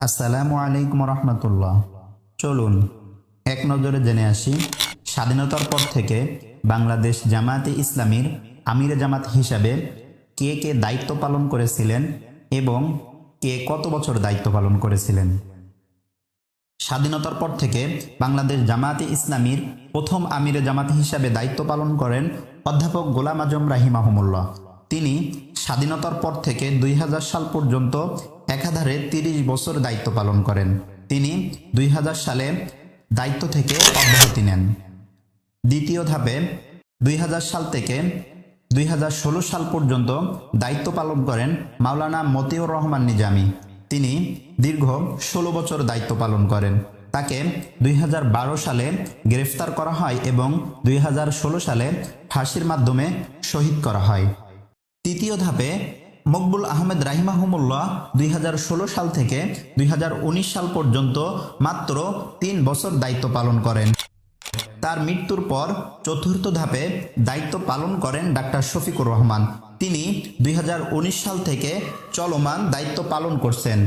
আসসালামু আলাইকুম রহমতুল্লাহ। চলুন, এক নজরে জেনে আসি, স্বাধীনতার পর থেকে বাংলাদেশ জামায়াতে ইসলামীর আমিরে জামাত হিসাবে কে কে দায়িত্ব পালন করেছিলেন এবং কে কত বছর দায়িত্ব পালন করেছিলেন? স্বাধীনতার পর থেকে বাংলাদেশ জামায়াতে ইসলামীর প্রথম আমিরে জামাত হিসাবে দায়িত্ব পালন করেন অধ্যাপক গোলাম আজম রাহিমাহমুল্লাহ। তিনি স্বাধীনতার পর থেকে দুই হাজার সাল পর্যন্ত একাধারে তিরিশ বছর দায়িত্ব পালন করেন। তিনি দুই হাজার সালে দায়িত্ব থেকে অব্যাহতি নেন। দ্বিতীয় ধাপে দুই হাজার সাল থেকে দুই হাজার ষোলো সাল পর্যন্ত দায়িত্ব পালন করেন মাওলানা মতিউর রহমান নিজামী। তিনি দীর্ঘ ষোলো বছর দায়িত্ব পালন করেন। তাকে দুই হাজার বারো সালে গ্রেফতার করা হয় এবং দুই হাজার ষোলো সালে ফাঁসির মাধ্যমে শহীদ করা হয়। তৃতীয় ধাপে মকবুল আহমেদ রাহিমাহমুল্লাহ দুই সাল থেকে দুই হাজার উনিশ সাল পর্যন্ত মাত্র তিন বছর দায়িত্ব পালন করেন। তার মৃত্যুর পর চতুর্থ ধাপে দায়িত্ব পালন করেন ডাক্তার শফিকুর রহমান। তিনি দুই হাজার উনিশ সাল থেকে চলমান দায়িত্ব পালন করছেন।